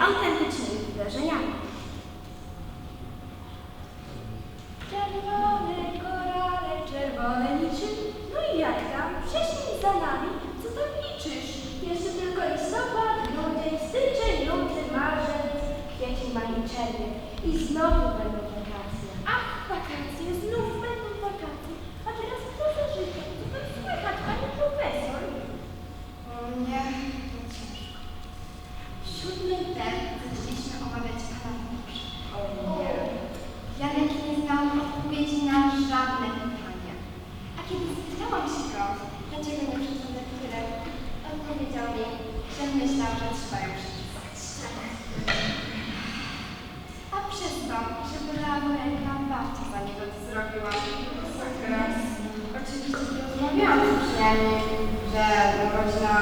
authentycznych. przynajmniej, że rodzina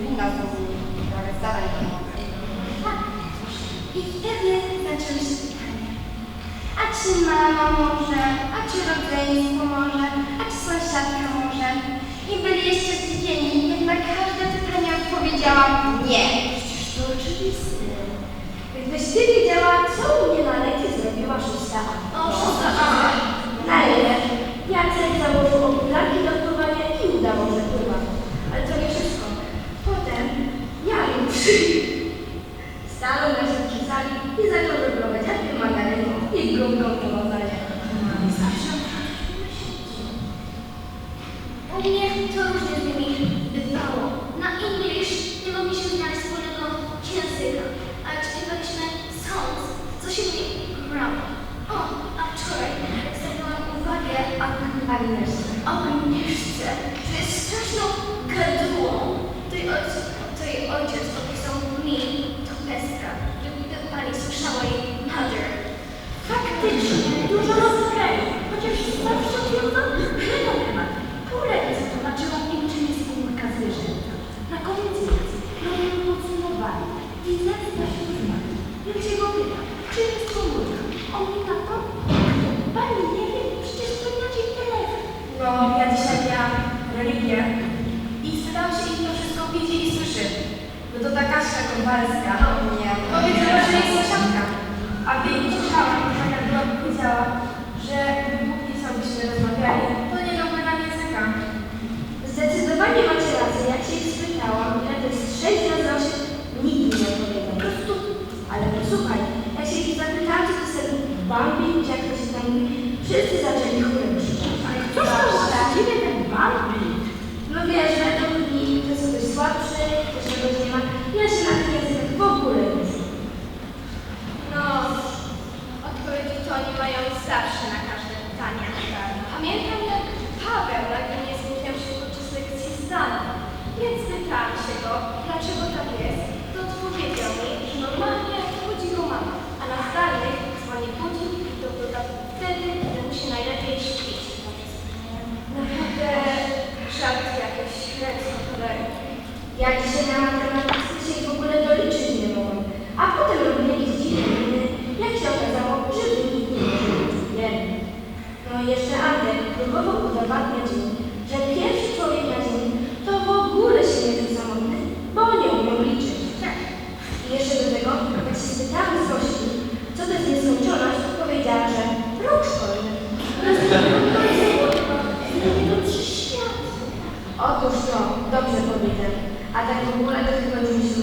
winna są z nimi trochę starań domowych. Tak. I wtedy zaczęły się pytania. A czy mama może? A czy rodzeństwo może? A czy sąsiadka może? I byli jeszcze zdziwieni, więc na każde pytanie odpowiedziałam nie. Przecież to oczywiste. Gdybyś ty wiedziała, co u mnie na lekcji zrobiła szósta A. O, szósta A. Na ile? Jacek Stanął na środku sali i zaczął wyprowadzać magaryną i gumką do wadzenia. U mnie to różnie z nimi bywało. Na English nie mogliśmy znaleźć wspólnego języka, a czytaliśmy songs, co się mi grało. O, a wczoraj zwróciłam uwagę o Agnieszce. O Agnieszce, to jest straszną gadułą. Tej od Зараз. próbował udowadniać mi, że pierwszy człowiek na Ziemi to w ogóle się nie samotny, bo nie umiał liczyć. Tak. I jeszcze do tego, jak się spytałam Zosi, co to jest nieskończoność, powiedziała, że rok szkolny. Otóż to, dobrze powiedział. A tak w ogóle to chyba już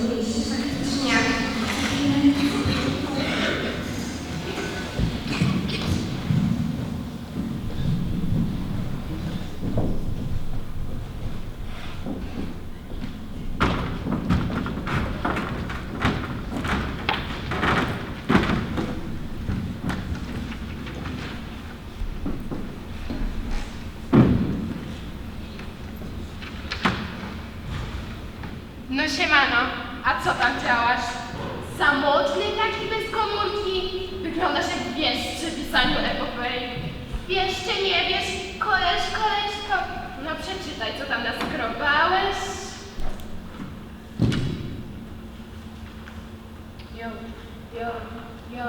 pisaniu epopei. Wiesz czy nie wiesz, koleż, koleżko? No przeczytaj, co tam naskrobałeś. Jo, jo, jo,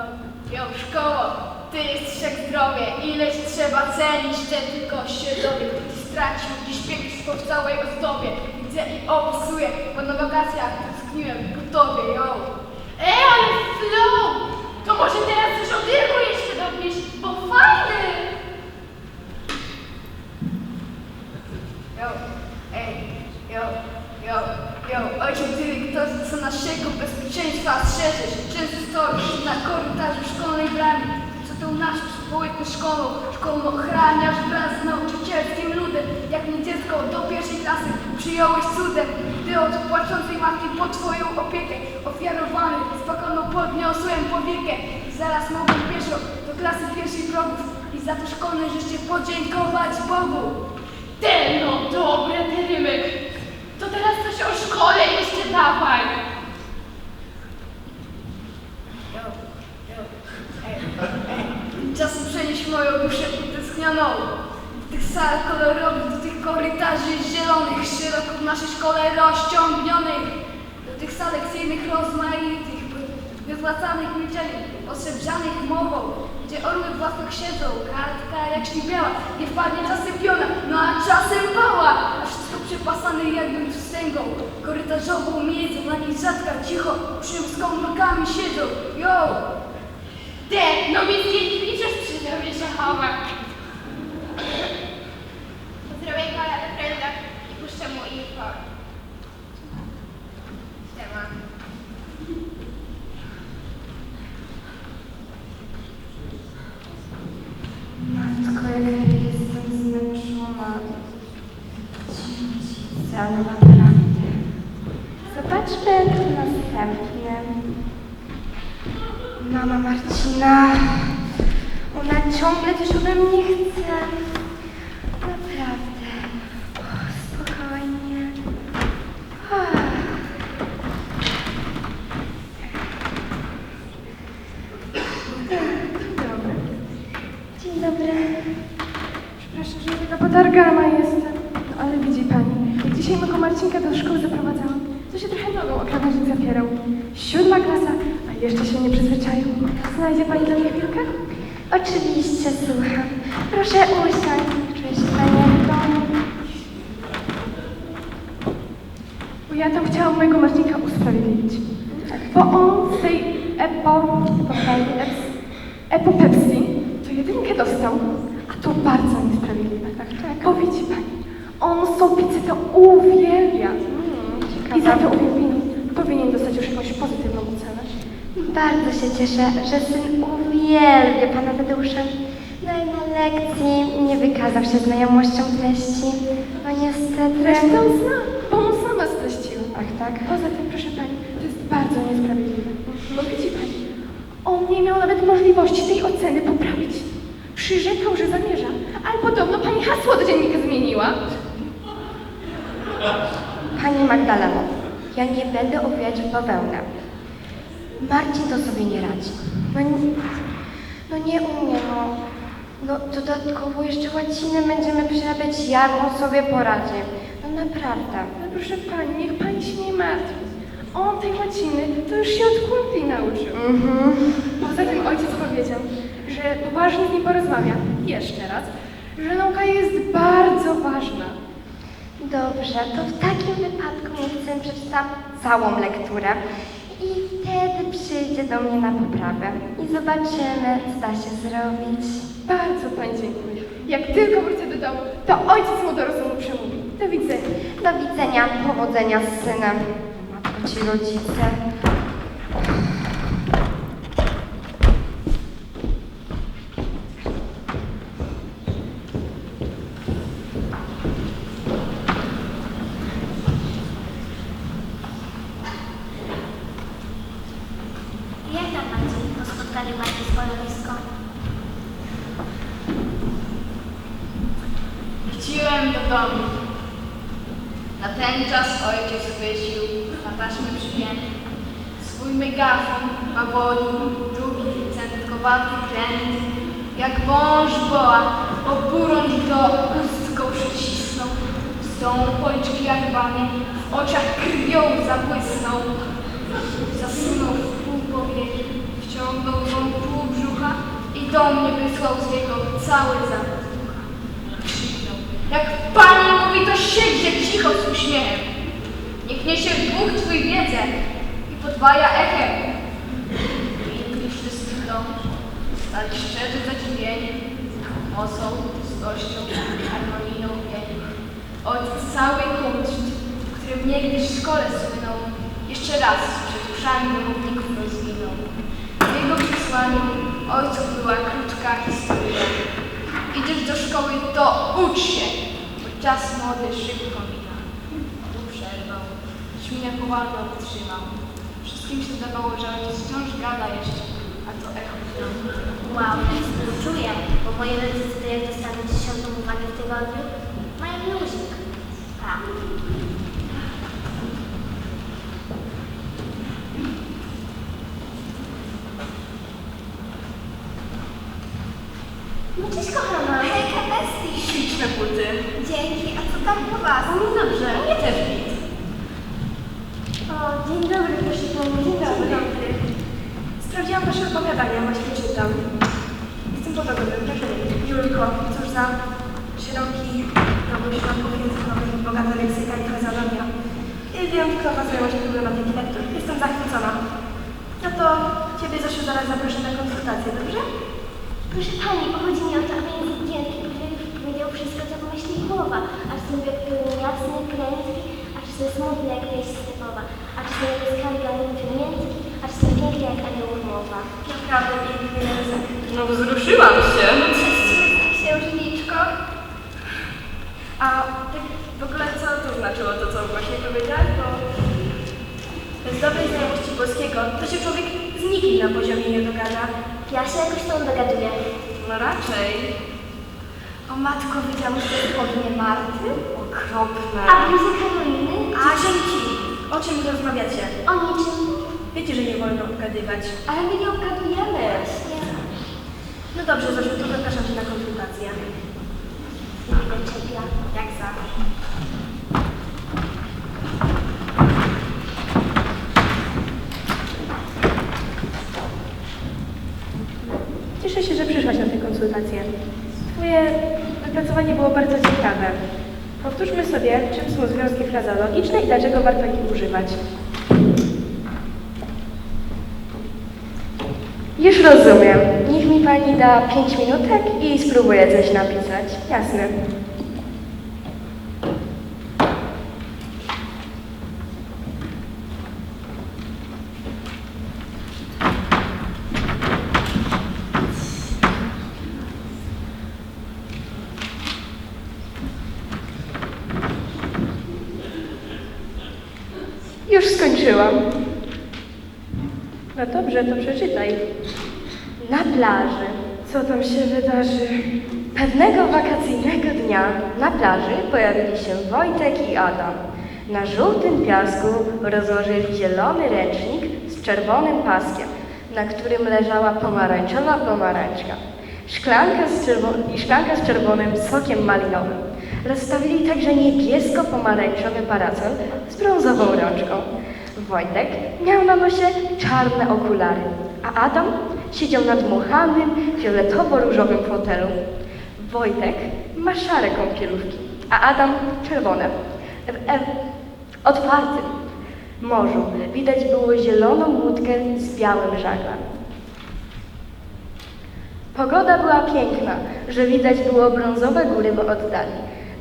jo, szkoło, ty jesteś jak zdrowie, ileś trzeba cenić, ten tylko się dowie, ty stracił dziś piękństwo w całej ozdobie. Widzę i opisuję, bo na wakacjach tęskniłem gotowie, jo. Ej, ale! To może teraz coś o jeszcze dowiesz, bo fajny! Jo, ej, jo, jo, jo, ojciec Dyrek, to co naszego bezpieczeństwa strzeżesz. Często stoisz na korytarzu szkolnej bramy, co tą naszą społeczną szkołą, szkołą ochraniasz wraz z nauczycielskim ludem. Jak mnie dziecko do pierwszej klasy przyjąłeś cudem, gdy od płaczącej matki po twoją opiekę ofiarowany, spokojną podniosłem powiekę i zaraz mogłem pieszo do klasy pierwszej progów i za to szkolne życie podziękować Bogu. Ten, no dobre, Terymek. To teraz coś o szkole jeszcze dawaj. Ej, ej. Czasem przenieść moją duszę utęsknioną do tych sal kolorowych, do tych korytarzy zielonych, szeroko w naszej szkole rozciągnionych, do tych sal lekcyjnych rozmaitych, wypłacanych milczeniem, oszebrzanych mową, gdzie orły w ławkach siedzą, kartka jak ślibiała, nie wpadnie czasem piona, no a czasem pała, a wszystko przepasane jakby wstęgą, korytarzową miedzą, na niej rzadka, cicho, przy komórkami siedzą, yo! Ty, no mi zdjęć przy tobie szachowa. Zrobię gola do pręda i puszczę mu info. Siema. Matko, jak ja jestem zmęczona. Cica, no naprawdę. Zobaczmy następnie. Mama Marcina. Ona ciągle coś ode mnie chce. Naprawdę. O, spokojnie. Ah. Dzień dobry. Przepraszam, że taka potargana jestem. No, ale widzi pani, jak dzisiaj mego Marcinka do szkoły zaprowadzałam, to się krawędzi zapierał. Siódma klasa, a jeszcze się nie przyzwyczaił. Znajdzie pani dla mnie chwilkę? Oczywiście, słucham. Proszę usiąść. Czuję się pani jak w domu. Bo ja tam chciałam mojego Marcinka usprawiedliwić. Bo on z tej epo... eps, epopepsi to jedynkę dostał, a to bardzo niesprawiedliwe. Tak, tak. Bo widzi pani, on sobicy to uwielbia. I za to uwielbienie powinien dostać już jakąś pozytywną ocenę. Bardzo się cieszę, że syn uwielbia pana Tadeusza. No i na lekcji nie wykazał się znajomością treści. No niestety... Zresztą zna, bo mu sama streściła. Ach tak? Poza tym, proszę pani, to jest bardzo niesprawiedliwe. Bo widzi pani, on nie miał nawet możliwości tej oceny poprawić. Przyrzekał, że zamierza, ale podobno pani hasło do dziennika zmieniła. Pani Magdaleno, ja nie będę owijać w bawełnę. Marcin to sobie nie radzi. No, nie- no nie umie, no. no. Dodatkowo jeszcze łaciny będziemy przerabiać, jak on sobie poradzi. No naprawdę. Ale proszę pani, niech pani się nie martwi. On tej łaciny to już się od kumpli nauczył. Mhm. Poza tym ojciec powiedział, że poważnie z nim porozmawia, jeszcze raz, że nauka jest bardzo ważna. Dobrze, to w takim wypadku niech syn przeczyta całą lekturę i wtedy przyjdzie do mnie na poprawę i zobaczymy, co da się zrobić. Bardzo pani dziękuję. Jak tylko wrócę do domu, to ojciec mu do rozumu przemówi. Do widzenia. Do widzenia, powodzenia z synem. Matko ci rodzice. Jak tam Maciej po spotkaniu matki z polowiską? Wróciłem do domu. Na ten czas ojciec wysił na taśmę przypięty. Swój megafon ma woli, długi, centkowaty kręt. Jak boa, oburącz do ust przycisnął. Są policzki jak w oczach krwią zabłysnął. Zasunął w pół powieki, wciągnął wąt pół brzucha i do mnie wysłał z jego cały zapach. Krzyknął. Jak pani mówi, to siedźcie cicho z uśmiechem. Niech niesie dwóch twój wiedzę i podwaja echem. Inni wszyscy w domu stali szczerzy zadziwieni mocą, czystością, harmonią pieni. Od cały kunszt, którym niegdyś w szkole słynął, jeszcze raz przed uszami domowników rozwinął. W jego przesłaniu ojców była krótka historia. Idziesz do szkoły, to ucz się, bo czas młody szybko mija. Tu przerwał, śminę powolno wytrzymał. Wszystkim się zdawało, że ojciec wciąż gada jeszcze, a to echo Wow, współczuję, bo moi rodzice to jak dostaną dziesiątą uwagę w tygodniu, mają luzik. Tak. No cześć kochana. Hejka Bestii! Śliczne buty. Dzięki, a co tam u was? No dobrze, mnie też nic. O, dzień dobry, proszę pani. Dzień dobry. Sprawdziłam wasze opowiadania, właśnie czytam. Jestem podobnym wrażeniem. Julko, cóż za szeroki dobór środków językowych, bogata leksyka i frazeologia. Wyjątkowa znajomość problematyki lektur. Jestem zachwycona. No to ciebie Zosiu zaraz zaproszę na konsultację, dobrze? Proszę pani, chodzi mi o to, aby język już powiedział wszystko, co pomyśli głowa. A czy są jakby jasny, prędki, a czy są smutne jak wieść stepowa, a czy są jakby skargane przemiętki, a czy są piękne jak aniołów mowa. Naprawdę piękny język. No wzruszyłam się. Księżniczko? A tak w ogóle co to znaczyło to, co właśnie powiedziałaś? Bo bez dobrej znajomości polskiego to się człowiek z nikim na poziomie nie dogada. Ja się jakoś tą dogaduję. No raczej. O matko, wiedziałam, że pownie Marty? Okropne. A bluzy Karoliny? A dzięki. O czym rozmawiacie? O niczym. Wiecie, że nie wolno obgadywać. Ale my nie obgadujemy. No dobrze, Zosiu, to zapraszam Cię na konsultację. Czepia. Jak zawsze. Cieszę się, że przyszłaś na tę konsultację. Twoje wypracowanie było bardzo ciekawe. Powtórzmy sobie, czym są związki frazeologiczne i dlaczego warto ich używać. Już rozumiem. Niech mi pani da 5 minutek i spróbuję coś napisać. Jasne. Już skończyłam. No dobrze, to przeczytaj. Na plaży. Co tam się wydarzy? Pewnego wakacyjnego dnia na plaży pojawili się Wojtek i Adam. Na żółtym piasku rozłożyli zielony ręcznik z czerwonym paskiem, na którym leżała pomarańczowa pomarańczka. Szklanka z i szklanka z czerwonym sokiem malinowym. Rozstawili także niebiesko-pomarańczowy parasol z brązową rączką. Wojtek miał na nosie czarne okulary, a Adam siedział na dmuchanym, fioletowo-różowym fotelu. Wojtek ma szare kąpielówki, a Adam czerwone. W, e, otwartym morzu widać było zieloną łódkę z białym żaglem. Pogoda była piękna, że widać było brązowe góry w oddali.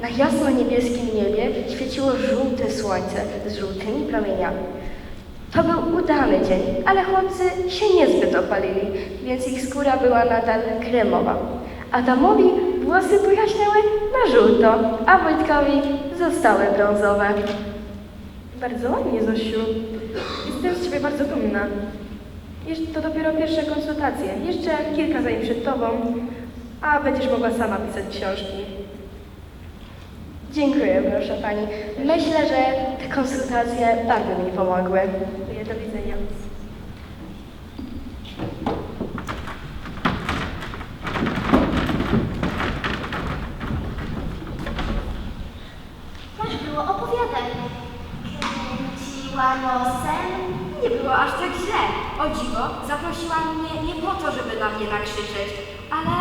Na jasno-niebieskim niebie świeciło żółte słońce z żółtymi promieniami. To był udany dzień, ale chłopcy się niezbyt opalili, więc ich skóra była nadal kremowa. Adamowi włosy pojaśniały na żółto, a Wojtkowi zostały brązowe. Bardzo ładnie, Zosiu. Jestem z Ciebie bardzo dumna. To dopiero pierwsze konsultacje. Jeszcze kilka zajęć przed Tobą, a będziesz mogła sama pisać książki. Dziękuję, proszę pani. Myślę, że te konsultacje bardzo mi pomogły. Do widzenia. Jak było? Opowiadaj. Kręciła nosem? Nie było aż tak źle. O dziwo, zaprosiła mnie nie po to, żeby na mnie nakrzyczeć, ale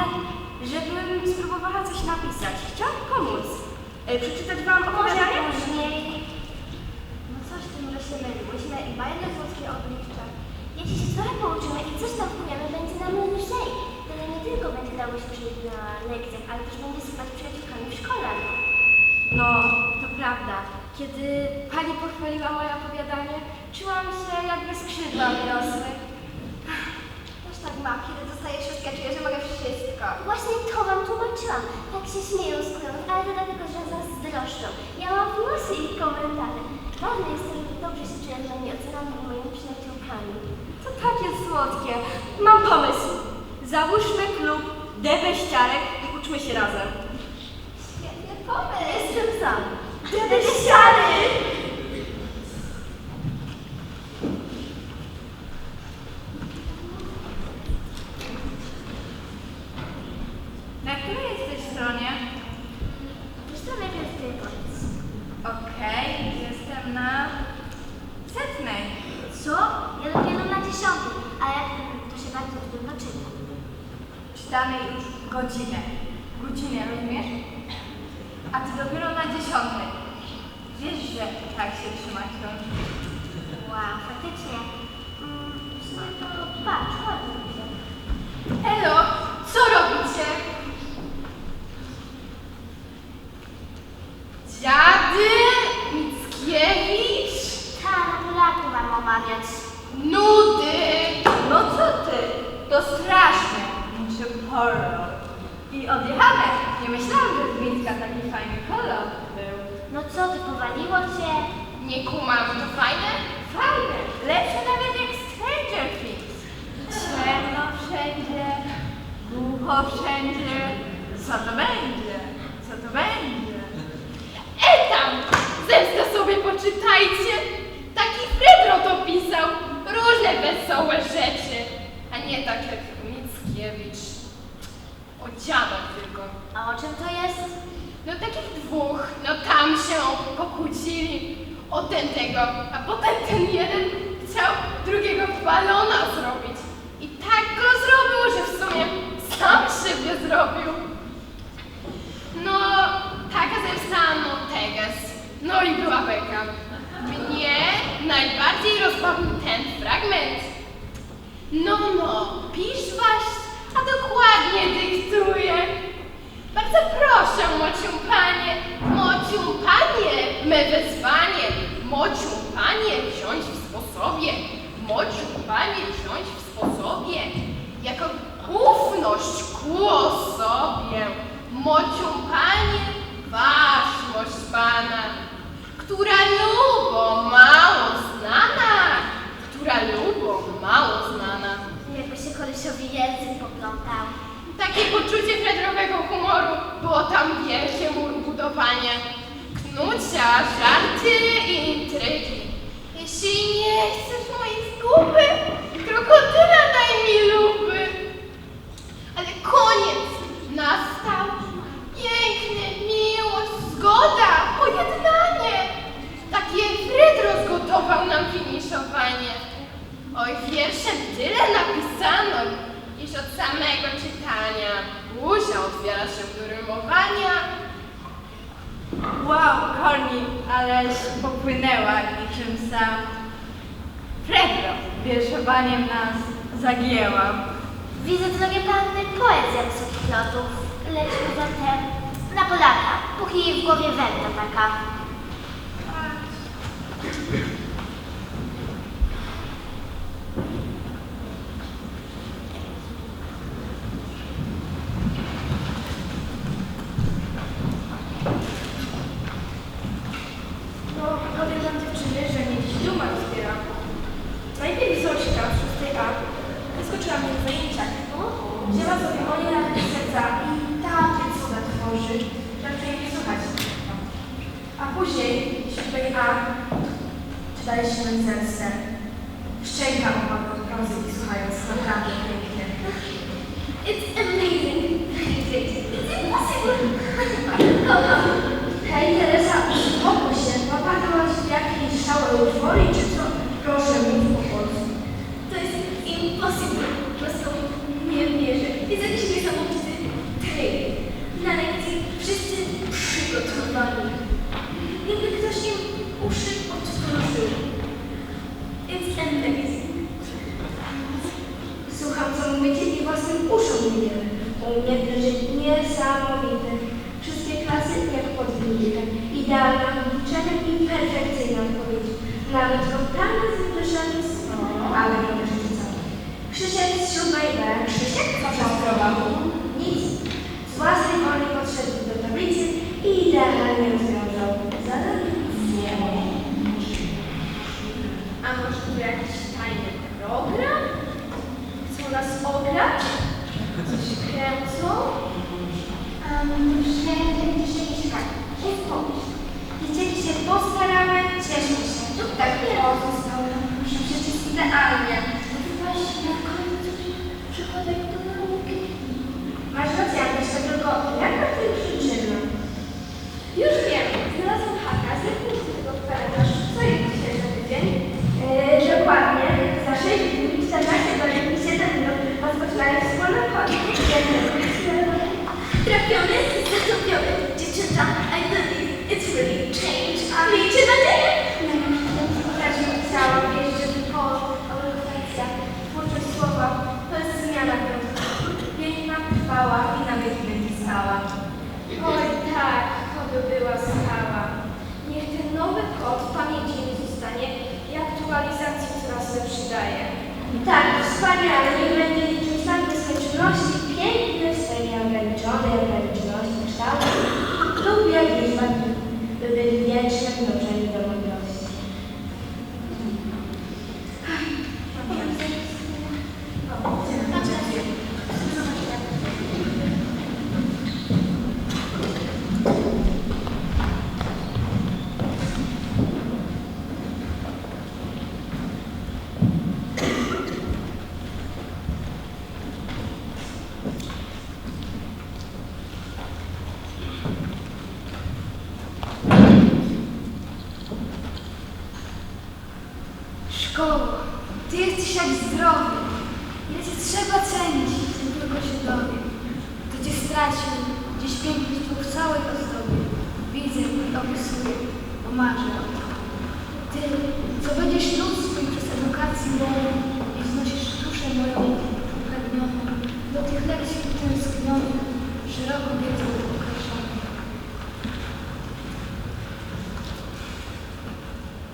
żebym spróbowała coś napisać. Chciałam pomóc. E, przeczytać wam Może opowiadanie? później. No coś ty może się myliłyśmy i bajne słodkie oblicze. Jeśli się trochę pouczymy i coś tam wpłyniemy, będzie nam lżej. Wtedy nie tylko będzie dało się przyjść na lekcjach, ale też będzie sypać przyjaciółkami w szkole. No. No, to prawda. Kiedy pani pochwaliła moje opowiadanie, czułam się jakby skrzydła mi rosły. Też tak mam, kiedy dostaję szóstkę, czuję, że mogę wszystko. Właśnie to wam tłumaczyłam. Się śmieją z ale to dlatego, że zazdroszczą. Ja mam włosy i komentarze. Ważne jest to, żeby dobrze się czułem moimi ocenami i moimi przyjaciółkami. To takie słodkie. Mam pomysł. Załóżmy klub Debeściarek i uczmy się razem. Świetny pomysł. Jestem sam. Debeściary! Na której jesteś stronie? Wiesz co, najpierw ty powiedz. Okej, jestem na setnej. Co? Ja dopiero na dziesiątym, a jak to się bardzo trudno czyta. Czytamy już godzinę. Godzinę, rozumiesz? A ty dopiero na dziesiątej. Wiesz, że tak się trzyma książki. Wow, faktycznie. Mm, w sumie to patrz, ładnie widzę. Elo, co robicie? Dziady? Mickiewicz? Ta, na Polaku mam omawiać. Nudy? No co ty? To straszne. Niczym horror. I odjechane. Nie myślałam, że z Mińska taki fajny kolor był. No co, ty powaliło cię? Nie kumam, to fajne? Fajne. Lepsze nawet jak Stranger Things. Ciemno wszędzie. Głucho wszędzie. Co to będzie? Co to będzie? E tam! Zemsta sobie poczytajcie! Taki Fredro to pisał! Różne wesołe rzeczy! A nie tak jak Mickiewicz. O dziadach tylko. A o czym to jest? No takich dwóch, no tam się pokłócili o ten tego, a potem ten jeden chciał drugiego balona zrobić. I tak go zrobił, że w sumie sam siebie zrobił. No, taka zemsta, no teges. No i była beka. Mnie najbardziej rozbawił ten fragment. No, no, pisz waść, a dokładnie dyktuję. Bardzo proszę, mocium panie, mocium panie, me wezwanie, mocium panie, wziąć w sposobie, mocium panie, wziąć w sposobie, jako ufność ku osobie, mocium panie, ważność pana, która lubo mało znana, która lubo mało znana. Jakby się kolesiowi język poplątał. Takie było tam wielkie mur budowania. Knucia, żarty i intrygi. Jeśli nie chcesz mojej zguby, krokodyla daj mi luby. Ale koniec nastał. Piękny, miłość, zgoda, pojednanie. Takie Fredro zgotował nam finiszowanie. Oj, wierszem tyle napisano, iż od samego czytania buzia otwiera się do rymowania. Wow, Corny, aleś popłynęła niczym sam. Fredro, wierszowaniem nas zagięła. Widzę, drogie panny, poezja wysokich lotów. Lećmy zatem na Polaka, póki w głowie wędka taka.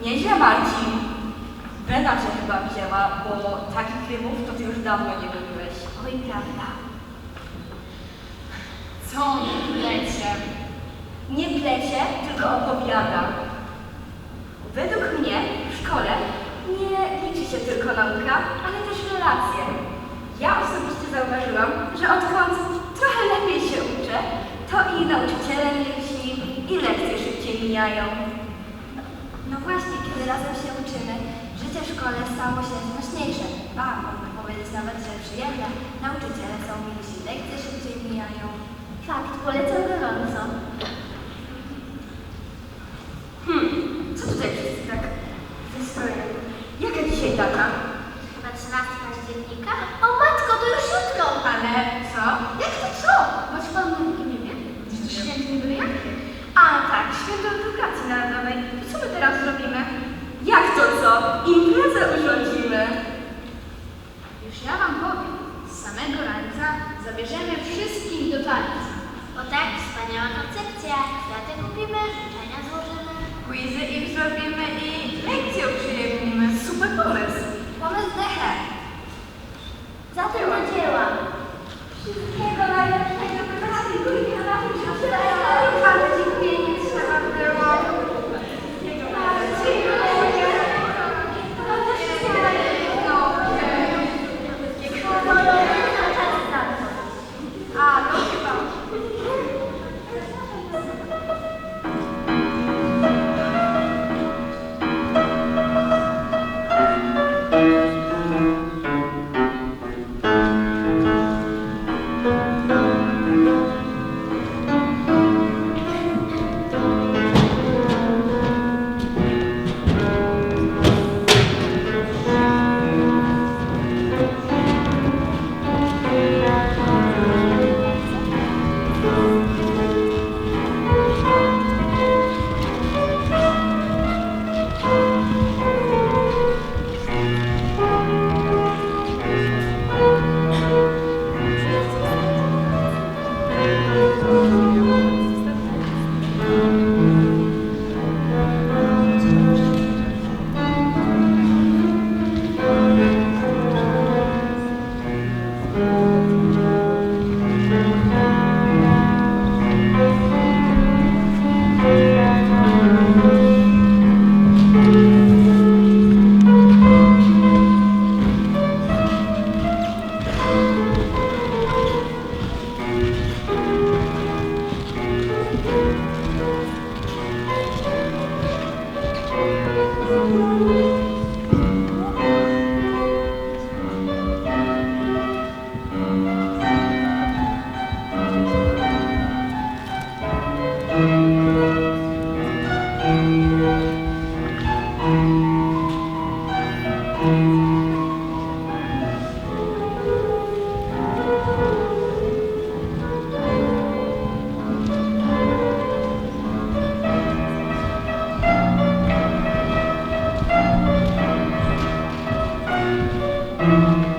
Nieźle Marcin. Brena cię chyba wzięła, bo takich filmów to ty już dawno nie robiłeś. Oj, prawda. Co nie plecie? Nie plecie, tylko opowiada. Według mnie w szkole nie liczy się tylko nauka, ale też relacje. Ja osobiście zauważyłam, że odkąd trochę lepiej się uczę, to i nauczyciele milsi, i lekcje szybciej mijają. No właśnie, kiedy razem się uczymy, życie w szkole stało się znaczniejsze. A, można powiedzieć nawet, że przyjemne. Nauczyciele są milsi, lekcje szybciej mijają. Fakt, polecam gorąco. Hmm, co tutaj wszyscy tak ze strojem? Jaka dzisiaj taka? Música